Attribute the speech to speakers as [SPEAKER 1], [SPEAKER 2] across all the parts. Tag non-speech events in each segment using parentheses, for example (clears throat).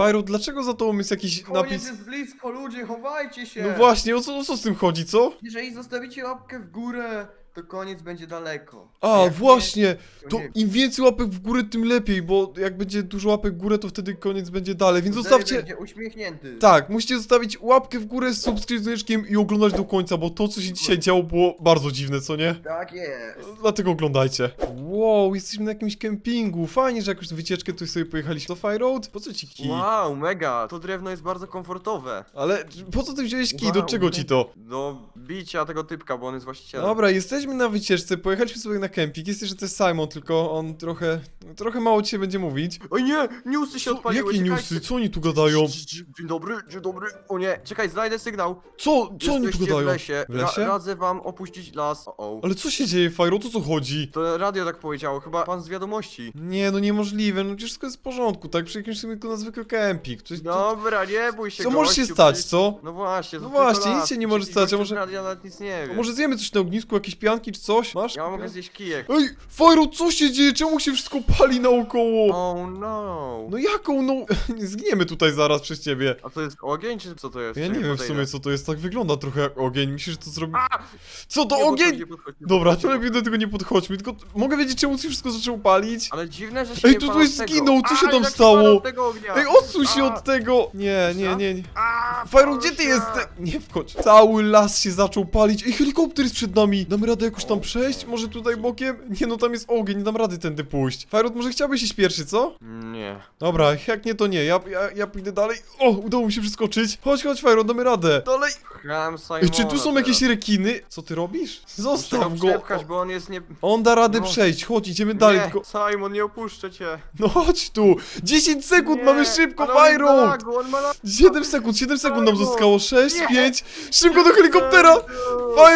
[SPEAKER 1] Fajro, dlaczego za tobą jest jakiś
[SPEAKER 2] Koniec
[SPEAKER 1] napis?
[SPEAKER 2] jest blisko, ludzie, chowajcie się!
[SPEAKER 1] No właśnie, o co, o co z tym chodzi, co?
[SPEAKER 2] Jeżeli zostawicie łapkę w górę, to koniec będzie daleko.
[SPEAKER 1] A,
[SPEAKER 2] jak
[SPEAKER 1] właśnie,
[SPEAKER 2] Nie,
[SPEAKER 1] to
[SPEAKER 2] nie,
[SPEAKER 1] im więcej łapek w górę, tym lepiej, bo jak będzie dużo łapek w górę, to wtedy koniec będzie dalej, więc
[SPEAKER 2] wtedy
[SPEAKER 1] zostawcie...
[SPEAKER 2] będzie uśmiechnięty.
[SPEAKER 1] Tak, musicie zostawić łapkę w górę z subskrypcją i oglądać do końca, bo to, co się dzisiaj działo, było bardzo dziwne, co nie?
[SPEAKER 2] Tak jest.
[SPEAKER 1] Dlatego oglądajcie. Wow, jesteśmy na jakimś kempingu. Fajnie, że jakąś wycieczkę tu sobie pojechaliśmy. To Fire Road? Po co ci kij?
[SPEAKER 2] Wow, mega, to drewno jest bardzo komfortowe.
[SPEAKER 1] Ale po co ty wziąłeś kij? Do
[SPEAKER 2] Wow,
[SPEAKER 1] czego ci to?
[SPEAKER 2] Do bicia tego typka, bo on jest właścicielem.
[SPEAKER 1] Dobra, jesteśmy na wycieczce, pojechaliśmy sobie na kemping. Jest jeszcze też Simon, tylko on trochę, trochę mało dzisiaj będzie mówić.
[SPEAKER 2] Oj nie, newsy się
[SPEAKER 1] Co,
[SPEAKER 2] odpaliły,
[SPEAKER 1] jakie
[SPEAKER 2] czekajcie.
[SPEAKER 1] newsy? Co oni tu gadają?
[SPEAKER 2] Dzień dobry, dzień dobry. O nie, czekaj, znajdę sygnał.
[SPEAKER 1] Co, co oni tu
[SPEAKER 2] Jesteście
[SPEAKER 1] gadają?
[SPEAKER 2] w lesie.
[SPEAKER 1] W lesie?
[SPEAKER 2] Ra radzę wam opuścić las. O, o.
[SPEAKER 1] Ale co się dzieje, Fire? O co chodzi?
[SPEAKER 2] To radio tak powiedziało, chyba pan z wiadomości.
[SPEAKER 1] Nie, no niemożliwe, no wszystko jest w porządku, tak? Przyjechaliśmy tylko na zwykły kemping. Coś, co,
[SPEAKER 2] Dobra, nie bój się
[SPEAKER 1] co może się
[SPEAKER 2] gościu,
[SPEAKER 1] stać,
[SPEAKER 2] przecież-
[SPEAKER 1] co?
[SPEAKER 2] No właśnie,
[SPEAKER 1] No
[SPEAKER 2] to
[SPEAKER 1] właśnie, nic
[SPEAKER 2] las.
[SPEAKER 1] się nie może
[SPEAKER 2] Przecież
[SPEAKER 1] stać, a
[SPEAKER 2] gościu
[SPEAKER 1] może-
[SPEAKER 2] radia nawet nic nie wie.
[SPEAKER 1] może zjemy coś na ognisku, jakieś pianki czy coś? Masz?
[SPEAKER 2] Ja mogę zjeść kijek.
[SPEAKER 1] Ej, Fajro, co się dzieje? Czemu się wszystko pali naokoło?
[SPEAKER 2] Oh no.
[SPEAKER 1] No jaką, no... (laughs) Zgniemy tutaj zaraz przez ciebie.
[SPEAKER 2] A to jest ogień, czy co to jest?
[SPEAKER 1] Ja nie wiem w
[SPEAKER 2] podejdę?
[SPEAKER 1] sumie co to jest, tak wygląda trochę jak ogień. Myślisz, że to zrobi... Co to
[SPEAKER 2] Nie
[SPEAKER 1] ogień?
[SPEAKER 2] nie nie
[SPEAKER 1] Dobra,
[SPEAKER 2] podchodź,
[SPEAKER 1] to lepiej do tego nie podchodźmy, tylko mogę wiedzieć czemu się wszystko zaczęło palić?
[SPEAKER 2] Ale dziwne, że się
[SPEAKER 1] Ej,
[SPEAKER 2] nie
[SPEAKER 1] tu ktoś
[SPEAKER 2] tego.
[SPEAKER 1] zginął, co się
[SPEAKER 2] A,
[SPEAKER 1] tam
[SPEAKER 2] jak
[SPEAKER 1] stało?
[SPEAKER 2] tego ognia.
[SPEAKER 1] Ej, odsuń się
[SPEAKER 2] A,
[SPEAKER 1] od tego! Nie, nie, nie, nie.
[SPEAKER 2] a,
[SPEAKER 1] Fajru, gdzie ty jesteś? Nie wchodź. Cały las się zaczął palić. Ej, helikopter jest przed nami. Damy radę jakoś tam przejść? Może tutaj bokiem? Nie, no tam jest ogień, nie dam rady tędy pójść. Może chciałbyś iść pierwszy, co?
[SPEAKER 2] Nie.
[SPEAKER 1] Dobra, jak nie, to nie. Ja, ja, ja pójdę dalej. O, udało mi się przeskoczyć. Chodź, chodź, Fajrut, damy radę. Dalej.
[SPEAKER 2] Chram Simona
[SPEAKER 1] Ej, czy tu są jakieś
[SPEAKER 2] teraz.
[SPEAKER 1] rekiny? Co ty robisz?
[SPEAKER 2] Muszę go
[SPEAKER 1] Zostaw go.
[SPEAKER 2] przepchać, bo on jest nie...
[SPEAKER 1] On da radę
[SPEAKER 2] No.
[SPEAKER 1] przejść. Chodź, idziemy dalej.
[SPEAKER 2] nie,
[SPEAKER 1] Tylko...
[SPEAKER 2] Simon, nie opuszczę cię.
[SPEAKER 1] No chodź tu. 10 sekund
[SPEAKER 2] Nie,
[SPEAKER 1] mamy szybko,
[SPEAKER 2] ale on
[SPEAKER 1] Fajrut.
[SPEAKER 2] lagu, on ma lag.
[SPEAKER 1] 7 sekund, 7 sekund nam zostało. 6,
[SPEAKER 2] Nie.
[SPEAKER 1] 5. Szybko do helikoptera.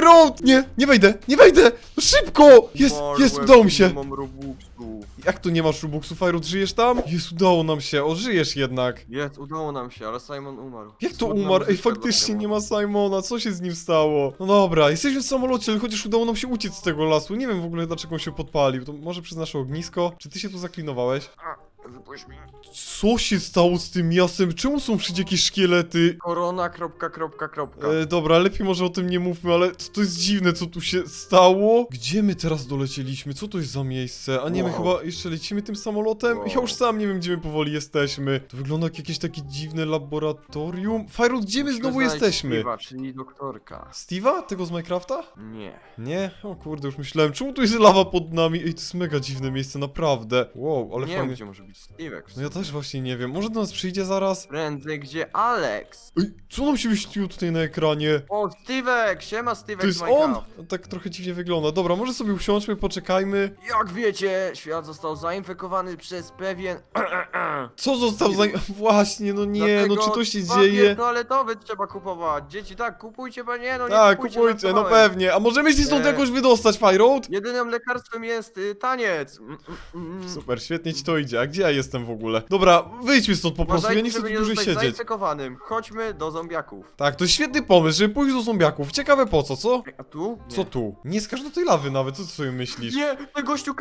[SPEAKER 1] Road! Nie, nie wejdę, nie wejdę! No szybko! Jest,
[SPEAKER 2] Umarłem,
[SPEAKER 1] jest, udało mi się!
[SPEAKER 2] Nie mam robuxów.
[SPEAKER 1] Jak tu nie masz Robuxu, Fire Road, żyjesz tam? Jest, udało nam się, o, żyjesz jednak.
[SPEAKER 2] Jest, udało nam się, ale Simon umarł.
[SPEAKER 1] Jak to
[SPEAKER 2] Smutna
[SPEAKER 1] umarł? Ej, faktycznie nie ma Simona, co się z nim stało? No dobra, jesteśmy w samolocie, ale chociaż udało nam się uciec z tego lasu. Nie wiem w ogóle dlaczego on się podpalił. To może przez nasze ognisko? Czy ty się tu zaklinowałeś?
[SPEAKER 2] A, Wypuść mnie.
[SPEAKER 1] Co się stało z tym miastem? Czemu są wszędzie jakieś szkielety?
[SPEAKER 2] Korona, kropka, kropka, kropka.
[SPEAKER 1] E, dobra, lepiej może o tym nie mówmy, ale to, to jest dziwne, co tu się stało. Gdzie my teraz dolecieliśmy? Co to jest za miejsce? A nie, my
[SPEAKER 2] Wow.
[SPEAKER 1] chyba jeszcze lecimy tym samolotem? Ja już sam nie wiem, gdzie my powoli jesteśmy. To wygląda jak jakieś takie dziwne laboratorium. Fajrut, gdzie my
[SPEAKER 2] Musimy
[SPEAKER 1] znowu
[SPEAKER 2] znaleźć
[SPEAKER 1] jesteśmy?
[SPEAKER 2] Steve'a, czyli doktorka.
[SPEAKER 1] Steve'a? Tego z Minecrafta?
[SPEAKER 2] Nie.
[SPEAKER 1] Nie? O kurde, już myślałem, czemu tu jest lawa pod nami? Ej, to jest mega dziwne miejsce, naprawdę. Wow, ale
[SPEAKER 2] nie wiem,
[SPEAKER 1] fajnie.
[SPEAKER 2] gdzie może być Steve'ek. w
[SPEAKER 1] No ja też właśnie nie wiem. Może do nas przyjdzie zaraz?
[SPEAKER 2] Prędzej, gdzie Alex?
[SPEAKER 1] Ej, co nam się wyświetliło tutaj na ekranie?
[SPEAKER 2] O, Steve'ek! Siema, Steve'ek
[SPEAKER 1] To jest on!
[SPEAKER 2] Minecraft.
[SPEAKER 1] Tak trochę dziwnie wygląda. Dobra, może sobie usiądźmy, poczekajmy.
[SPEAKER 2] Jak wiecie, świat został zainfekowany przez pewien... (clears throat)
[SPEAKER 1] Co został za... (laughs) Właśnie, no nie, no
[SPEAKER 2] Dlatego
[SPEAKER 1] czy to się
[SPEAKER 2] papier
[SPEAKER 1] dzieje?
[SPEAKER 2] toaletowy trzeba kupować. Dzieci, tak, kupujcie, panie, no nie
[SPEAKER 1] Tak,
[SPEAKER 2] kupujcie.
[SPEAKER 1] kupujcie, no pewnie. A możemy się stąd
[SPEAKER 2] Nie.
[SPEAKER 1] jakoś wydostać, Fire Road?
[SPEAKER 2] Jedynym lekarstwem jest y, taniec. Mm, mm, mm.
[SPEAKER 1] Super, świetnie ci to idzie. A gdzie ja jestem w ogóle? Dobra, wyjdźmy stąd po prostu, ja nie chcę tu dłużej siedzieć.
[SPEAKER 2] zainfekowanym. Chodźmy do zombiaków.
[SPEAKER 1] Tak, to świetny pomysł, żeby pójść do zombiaków. Ciekawe po co, co?
[SPEAKER 2] A tu? Nie.
[SPEAKER 1] Co tu? Nie skaż do tej lawy nawet, co ty sobie myślisz?
[SPEAKER 2] Nie, ten gościu!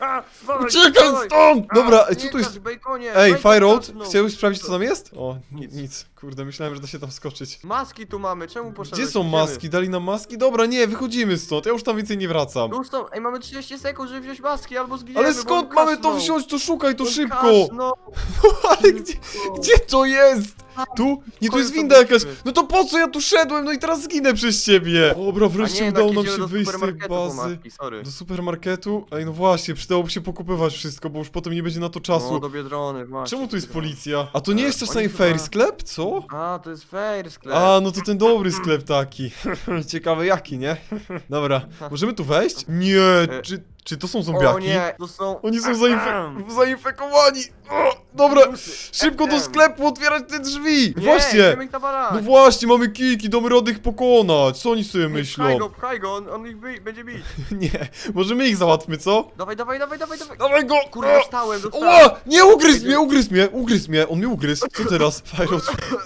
[SPEAKER 2] A, zwalaj,
[SPEAKER 1] Uciekaj
[SPEAKER 2] zwalaj.
[SPEAKER 1] stąd!
[SPEAKER 2] A,
[SPEAKER 1] Dobra,
[SPEAKER 2] nie
[SPEAKER 1] co tu jest?
[SPEAKER 2] Baconie,
[SPEAKER 1] Ej, Fire Road,
[SPEAKER 2] kaszlał.
[SPEAKER 1] chciałbyś sprawdzić co tam jest? O,
[SPEAKER 2] Nic.
[SPEAKER 1] nic. Kurde, myślałem, że da się tam skoczyć.
[SPEAKER 2] Maski tu mamy, czemu poszedłeś?
[SPEAKER 1] Gdzie są
[SPEAKER 2] Idziemy.
[SPEAKER 1] maski? Dali nam maski? Dobra, nie, wychodzimy stąd, ja już tam więcej nie wracam.
[SPEAKER 2] Tu są, ej, mamy 30 sekund, żeby wziąć maski, albo zginiemy,
[SPEAKER 1] Ale
[SPEAKER 2] bo
[SPEAKER 1] skąd
[SPEAKER 2] on
[SPEAKER 1] mamy to wziąć? To szukaj to
[SPEAKER 2] On
[SPEAKER 1] szybko!
[SPEAKER 2] kaszlał. (laughs)
[SPEAKER 1] Ale gdzie, gdzie to jest? Tu? Nie, tu jest winda jakaś. No to po co ja tu szedłem? No i teraz zginę przez ciebie. Dobra, wreszcie
[SPEAKER 2] nie,
[SPEAKER 1] udało nam
[SPEAKER 2] idziemy
[SPEAKER 1] się
[SPEAKER 2] do
[SPEAKER 1] wyjść z tej
[SPEAKER 2] supermarketu po
[SPEAKER 1] bazy.
[SPEAKER 2] sorry.
[SPEAKER 1] Do supermarketu? Ej, no właśnie, przydałoby się pokupywać wszystko, bo już potem nie będzie na to
[SPEAKER 2] No,
[SPEAKER 1] czasu.
[SPEAKER 2] do Biedrony, właśnie.
[SPEAKER 1] Czemu tu jest policja? A to nie
[SPEAKER 2] E,
[SPEAKER 1] jest czasami
[SPEAKER 2] oni chyba-
[SPEAKER 1] fair sklep? Co?
[SPEAKER 2] A, to jest fair sklep.
[SPEAKER 1] A, no to ten dobry sklep taki. (laughs) Ciekawe jaki, nie? Dobra, możemy tu wejść? Nie, czy, czy to są
[SPEAKER 2] o
[SPEAKER 1] zombiaki?
[SPEAKER 2] nie, to są...
[SPEAKER 1] Oni są zainfe zainfekowani! O, dobra, szybko do sklepu otwierać te drzwi!
[SPEAKER 2] Nie,
[SPEAKER 1] Właśnie!
[SPEAKER 2] idziemy ich nawalać.
[SPEAKER 1] No właśnie, mamy kijki, damy rady ich pokonać! Co oni sobie
[SPEAKER 2] Pchaj
[SPEAKER 1] myślą?
[SPEAKER 2] go, pchaj go, on, on ich będzie bić. (laughs)
[SPEAKER 1] Nie, może my ich załatwmy, co?
[SPEAKER 2] Dawaj, dawaj, dawaj, dawaj, dawaj.
[SPEAKER 1] Dawaj go!
[SPEAKER 2] Kurde,
[SPEAKER 1] O!
[SPEAKER 2] dostałem, dostałem.
[SPEAKER 1] Ła! Nie, ugryzł mnie, ugryzł mnie, ugryzł mnie, on mnie ugryzł. Co teraz? (laughs) Fajrot,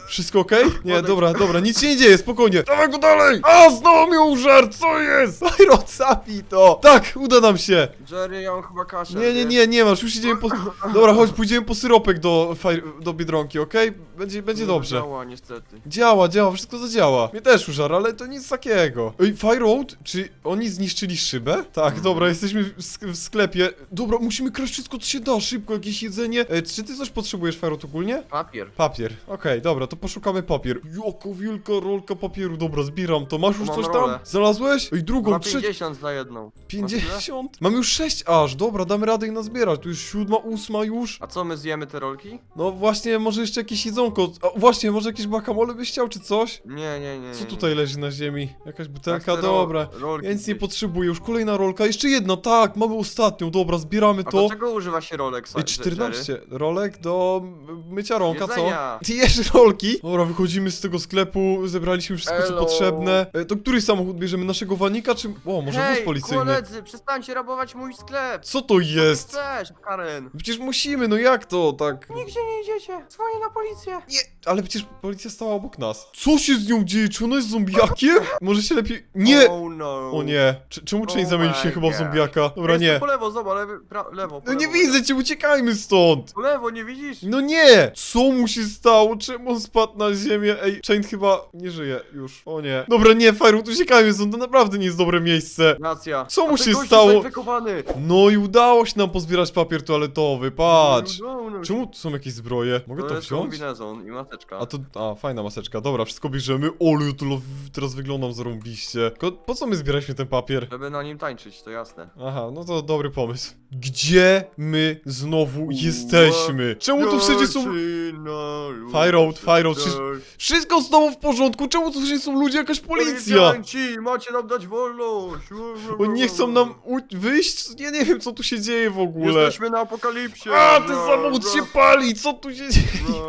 [SPEAKER 1] wszystko okej? Nie,
[SPEAKER 2] Odejdź.
[SPEAKER 1] dobra, dobra, nic się nie dzieje, spokojnie. Dawaj go dalej! A, znowu mnie użarł, co jest? Fajrot, zabij to! Tak, uda nam się, się.
[SPEAKER 2] Jerry, ja mam chyba kaszę.
[SPEAKER 1] Nie, nie, nie, nie masz, już idziemy po... (laughs) Dobra, chodź, pójdziemy po syropek do, faj... do Biedronki, okej? Będzie, będzie
[SPEAKER 2] Nie
[SPEAKER 1] dobrze.
[SPEAKER 2] Działa, niestety.
[SPEAKER 1] Działa, działa, wszystko zadziała. Mnie też użar, ale to nic takiego. Ej, Fire Road? Czy oni zniszczyli szybę? Tak, dobra, jesteśmy w, sk- w sklepie. Dobra, musimy kraść wszystko, co się da, szybko, jakieś jedzenie. E, czy ty coś potrzebujesz, Fire Road, ogólnie?
[SPEAKER 2] Papier.
[SPEAKER 1] Papier, okej, dobra, to poszukamy papier. Joko wielka rolka papieru, dobra, zbieram to. Masz już
[SPEAKER 2] Mam
[SPEAKER 1] coś
[SPEAKER 2] rolę.
[SPEAKER 1] tam? Znalazłeś? Ej, drugą,
[SPEAKER 2] Ma
[SPEAKER 1] trzecią.
[SPEAKER 2] 50 za jedną.
[SPEAKER 1] 50? Mam już 6 aż, dobra, damy radę ich nazbierać. Tu już siódma, ósma już.
[SPEAKER 2] A co, my zjemy te rolki?
[SPEAKER 1] No właśnie, może jeszcze jakieś jedzonko. A, właśnie, może jakieś guacamole byś chciał, czy coś?
[SPEAKER 2] Nie, nie, nie.
[SPEAKER 1] Co
[SPEAKER 2] nie,
[SPEAKER 1] tutaj leży na ziemi? Jakaś butelka,
[SPEAKER 2] Tak, te ro-
[SPEAKER 1] dobra.
[SPEAKER 2] Rolki
[SPEAKER 1] Ja nic nie potrzebuję, już kolejna rolka. Jeszcze jedna, tak, mamy ostatnią, dobra, zbieramy
[SPEAKER 2] A
[SPEAKER 1] to.
[SPEAKER 2] do czego używa się rolek?
[SPEAKER 1] Ej, 14 rolek do m- mycia rąka, co?
[SPEAKER 2] Jedzenia.
[SPEAKER 1] Ty jesz rolki? Dobra, wychodzimy z tego sklepu, zebraliśmy wszystko co
[SPEAKER 2] Elo.
[SPEAKER 1] potrzebne. E, to który samochód bierzemy? Naszego wanika, czy... O, może wóz policyjny.
[SPEAKER 2] koledzy, przestańcie rabować mój sklep.
[SPEAKER 1] Co to jest?
[SPEAKER 2] Chcesz, Karen.
[SPEAKER 1] Przecież musimy, no jak to, tak?
[SPEAKER 2] Nigdzie nie idziecie. Dzwonię na policję.
[SPEAKER 1] Nie, ale przecież policja stała obok nas. Co się z nią dzieje? Czy ona jest zombiakiem? (laughs) Może się lepiej... Nie!
[SPEAKER 2] Oh no.
[SPEAKER 1] O nie. Czy, czemu
[SPEAKER 2] Oh
[SPEAKER 1] zamienił się
[SPEAKER 2] my
[SPEAKER 1] chyba w
[SPEAKER 2] God.
[SPEAKER 1] zombiaka? Dobra,
[SPEAKER 2] Jestem
[SPEAKER 1] nie.
[SPEAKER 2] Po lewo, zobacz, lewy, pra, lewo. Po
[SPEAKER 1] No nie
[SPEAKER 2] lewo,
[SPEAKER 1] widzę cię, uciekajmy stąd!
[SPEAKER 2] Po lewo, nie widzisz?
[SPEAKER 1] No nie! Co mu się stało? Czemu on spadł na ziemię? Ej, Chain chyba nie żyje już. O nie. Dobra, nie, Firut, uciekajmy stąd, to naprawdę nie jest dobre miejsce.
[SPEAKER 2] Racja.
[SPEAKER 1] Co mu
[SPEAKER 2] A
[SPEAKER 1] się stało? No i udało się nam pozbierać papier toaletowy, patrz.
[SPEAKER 2] No, no,
[SPEAKER 1] Czemu tu są jakieś zbroje? Mogę
[SPEAKER 2] to jest
[SPEAKER 1] wziąć?
[SPEAKER 2] kombinezon i maseczka.
[SPEAKER 1] A to, a fajna maseczka, dobra, wszystko bierzemy. To lo- teraz wyglądam zarąbiście. Tylko Po co my zbieraliśmy ten papier?
[SPEAKER 2] Żeby na nim tańczyć, to jasne.
[SPEAKER 1] Aha, no to dobry pomysł. Gdzie my znowu jesteśmy? Czemu tu wszędzie są... Fire Road, Fire Road, Wszystko znowu w porządku, czemu tu wszędzie są ludzie, jakaś policja?
[SPEAKER 2] Policjanci, macie nam dać wolność.
[SPEAKER 1] Oni nie chcą nam u- wyjść? Ja nie wiem, co tu się dzieje w ogóle.
[SPEAKER 2] Jesteśmy na apokalipsie.
[SPEAKER 1] A, ten samochód się pali, co tu się dzieje?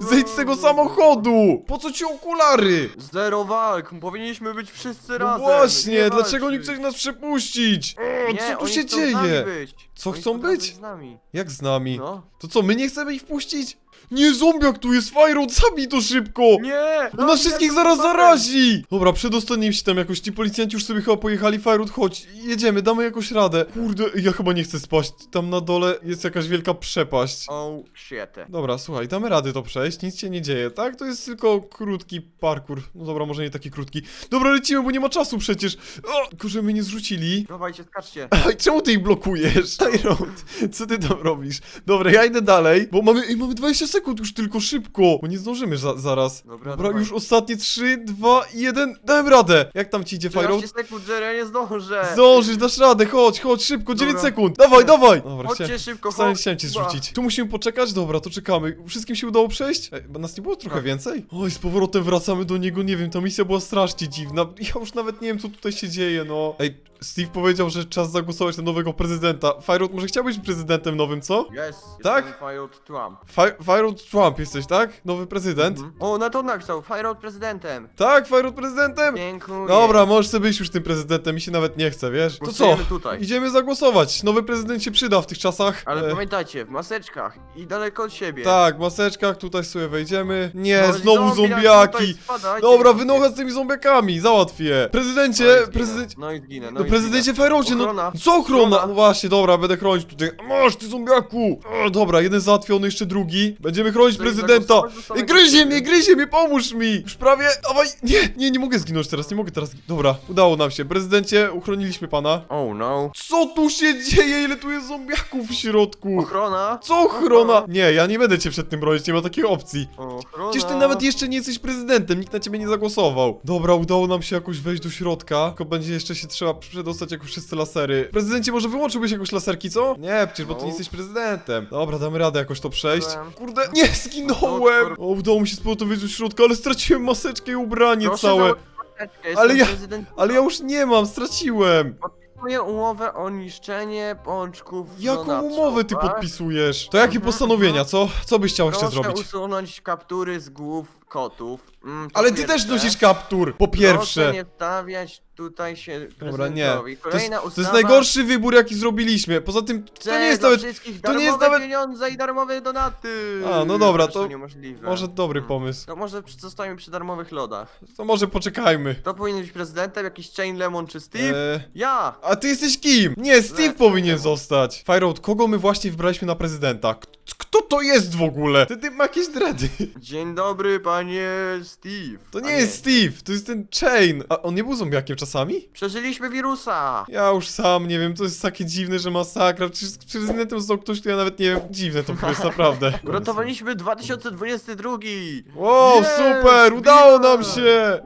[SPEAKER 1] Zejdź z tego samochodu! Po co ci okulary?
[SPEAKER 2] Zero walk, powinniśmy być wszyscy
[SPEAKER 1] No
[SPEAKER 2] razem.
[SPEAKER 1] właśnie,
[SPEAKER 2] nie
[SPEAKER 1] dlaczego nie
[SPEAKER 2] walczyć.
[SPEAKER 1] chcesz nas przepuścić? O,
[SPEAKER 2] Nie,
[SPEAKER 1] co tu
[SPEAKER 2] oni
[SPEAKER 1] się
[SPEAKER 2] chcą z nami
[SPEAKER 1] dzieje?
[SPEAKER 2] być.
[SPEAKER 1] Co
[SPEAKER 2] Oni
[SPEAKER 1] chcą być?
[SPEAKER 2] z nami.
[SPEAKER 1] Jak z nami?
[SPEAKER 2] No.
[SPEAKER 1] To co, my nie chcemy ich wpuścić? Nie, zombiak tu jest, Fireout, zabij to szybko!
[SPEAKER 2] Nie!
[SPEAKER 1] On nas wszystkich zaraz zarazi! Dobra, przedostaniem się tam jakoś, ci policjanci już sobie chyba pojechali, Firewood, chodź, jedziemy, damy jakoś radę. Kurde, ja chyba nie chcę spać, tam na dole jest jakaś wielka przepaść.
[SPEAKER 2] Oh shit.
[SPEAKER 1] Dobra, słuchaj, damy rady to przejść, nic się nie dzieje, tak? To jest tylko krótki parkour. No dobra, może nie taki krótki. Dobra, lecimy, bo nie ma czasu przecież. O, kurze, mnie nie zrzucili.
[SPEAKER 2] Dawajcie, skaczcie. (laughs)
[SPEAKER 1] Ej, czemu ty ich blokujesz? Tyrant, co ty tam robisz? Dobra, ja idę dalej, bo mamy, ej, mamy 20 sekund już tylko, szybko, bo nie zdążymy za, zaraz.
[SPEAKER 2] Dobra,
[SPEAKER 1] Dobra,
[SPEAKER 2] dawaj.
[SPEAKER 1] już ostatnie 3, 2, 1, dałem radę. Jak tam ci idzie, Fire
[SPEAKER 2] 13 sekund, Jerry, ja nie zdążę.
[SPEAKER 1] Zdążysz, dasz radę, chodź, chodź, szybko, 9
[SPEAKER 2] Dobra.
[SPEAKER 1] sekund. Dawaj, dawaj. Dobra,
[SPEAKER 2] Chodźcie
[SPEAKER 1] chciałem,
[SPEAKER 2] szybko, chodź.
[SPEAKER 1] chciałem cię
[SPEAKER 2] Ba.
[SPEAKER 1] zrzucić. Tu musimy poczekać? Dobra, to czekamy. Wszystkim się udało przejść? Ej, bo nas nie było trochę
[SPEAKER 2] Tak.
[SPEAKER 1] więcej? Oj, z powrotem wracamy do niego, nie wiem, ta misja była strasznie dziwna. Ja już nawet nie wiem, co tutaj się dzieje, no. Ej, Steve powiedział, że czas zagłosować na nowego prezydenta. Firewood, może chciałbyś być prezydentem nowym, co?
[SPEAKER 2] Yes,
[SPEAKER 1] Tak?
[SPEAKER 2] jestem Fireout Trump.
[SPEAKER 1] Fi- Firewood Trump jesteś, tak? Nowy prezydent?
[SPEAKER 2] Mhm. O, na to napisał, Fireout prezydentem.
[SPEAKER 1] Tak, Firewood prezydentem?
[SPEAKER 2] Dziękuję.
[SPEAKER 1] Dobra, możesz sobie być już tym prezydentem, mi się nawet nie chce, wiesz? To co?
[SPEAKER 2] Głosujemy tutaj.
[SPEAKER 1] Idziemy zagłosować. Nowy prezydent się przyda w tych czasach.
[SPEAKER 2] Ale
[SPEAKER 1] E,
[SPEAKER 2] pamiętajcie, w maseczkach i daleko od siebie.
[SPEAKER 1] Tak, w maseczkach, tutaj sobie wejdziemy. Nie,
[SPEAKER 2] No,
[SPEAKER 1] znowu
[SPEAKER 2] zombie, jak
[SPEAKER 1] zombiaki. Dobra, wynocha z tymi zombiakami, załatwię. Prezydencie,
[SPEAKER 2] No i zginę,
[SPEAKER 1] prezydencie...
[SPEAKER 2] No i zginę, no,
[SPEAKER 1] No
[SPEAKER 2] i
[SPEAKER 1] prezydencie Fajrocie, no
[SPEAKER 2] Ochrona.
[SPEAKER 1] co ochrona?
[SPEAKER 2] Ochrona.
[SPEAKER 1] No właśnie, dobra, będę chronić tutaj. Masz, ty zombiaku! O, dobra, jeden załatwiony, jeszcze drugi. Będziemy chronić prezydenta.
[SPEAKER 2] zagłosować do
[SPEAKER 1] Ej,
[SPEAKER 2] samego
[SPEAKER 1] gryzie
[SPEAKER 2] siebie.
[SPEAKER 1] mnie, gryzie mnie, pomóż mi! Już prawie, dawaj, nie, nie, nie mogę zginąć teraz, nie mogę teraz. Dobra, udało nam się. Prezydencie, uchroniliśmy pana.
[SPEAKER 2] Oh no.
[SPEAKER 1] Co tu się dzieje? Ile tu jest zombiaków w środku?
[SPEAKER 2] Ochrona.
[SPEAKER 1] Co ochrona? Nie, ja nie będę cię przed tym bronić, nie ma takiej opcji.
[SPEAKER 2] Ochrona.
[SPEAKER 1] Przecież ty nawet jeszcze nie jesteś prezydentem, nikt na ciebie nie zagłosował. Dobra, udało nam się jakoś wejść do środka, tylko będzie jeszcze się trzeba przedostać jako wszyscy lasery. Prezydencie, może wyłączyłbyś jakoś laserki, co? Nie, przecież bo ty nie
[SPEAKER 2] No.
[SPEAKER 1] jesteś prezydentem. Dobra, damy radę jakoś to przejść. Kurde, nie, zginąłem! O, udało mi się wejść do środka, ale straciłem maseczkę i ubranie
[SPEAKER 2] Proszę
[SPEAKER 1] całe.
[SPEAKER 2] założyć maseczkę, jestem
[SPEAKER 1] Ale ja-
[SPEAKER 2] prezydent-
[SPEAKER 1] Ale ja już nie mam, straciłem.
[SPEAKER 2] Podpisuję umowę o niszczenie pączków
[SPEAKER 1] Jaką umowę ty
[SPEAKER 2] Trumpa.
[SPEAKER 1] podpisujesz? To jakie
[SPEAKER 2] Mhm,
[SPEAKER 1] postanowienia, co? Co byś chciał jeszcze
[SPEAKER 2] Proszę
[SPEAKER 1] zrobić?
[SPEAKER 2] usunąć kaptury z głów kotów. Mm, to
[SPEAKER 1] Ale ty
[SPEAKER 2] pierwsze.
[SPEAKER 1] też nosisz kaptur, po
[SPEAKER 2] Proszę
[SPEAKER 1] pierwsze.
[SPEAKER 2] nie stawiać tutaj się
[SPEAKER 1] Dobra, nie.
[SPEAKER 2] prezydentowi.
[SPEAKER 1] To jest,
[SPEAKER 2] Kolejna
[SPEAKER 1] to
[SPEAKER 2] ustawa.
[SPEAKER 1] jest najgorszy wybór, jaki zrobiliśmy. Poza tym, to nie jest nawet...
[SPEAKER 2] wszystkich,
[SPEAKER 1] to nie jest nawet-
[SPEAKER 2] pieniądze i darmowe donaty.
[SPEAKER 1] A, no dobra, to
[SPEAKER 2] niemożliwe.
[SPEAKER 1] Może dobry
[SPEAKER 2] Hmm.
[SPEAKER 1] pomysł.
[SPEAKER 2] To może przy- zostajemy przy darmowych lodach.
[SPEAKER 1] To może poczekajmy.
[SPEAKER 2] To powinien być prezydentem, jakiś Chain Lemon czy Steve?
[SPEAKER 1] Eee,
[SPEAKER 2] Ja!
[SPEAKER 1] a ty jesteś kim? Nie, Steve
[SPEAKER 2] Lecz,
[SPEAKER 1] powinien zostać. Fireout, kogo my właśnie wybraliśmy na prezydenta? K- Kto to jest w ogóle? Ty, ty ma jakieś dready.
[SPEAKER 2] Dzień dobry, panie Steve.
[SPEAKER 1] To nie jest Steve, to jest ten Chain. A on nie był zombiakiem czasami?
[SPEAKER 2] Przeżyliśmy wirusa.
[SPEAKER 1] Ja już sam nie wiem, to jest takie dziwne, że masakra. Przecież z prezydentem został ktoś, kto ja nawet nie wiem. Dziwne to jest naprawdę. (laughs)
[SPEAKER 2] Uratowaliśmy 2022.
[SPEAKER 1] Wow,
[SPEAKER 2] Jest,
[SPEAKER 1] super, udało nam się!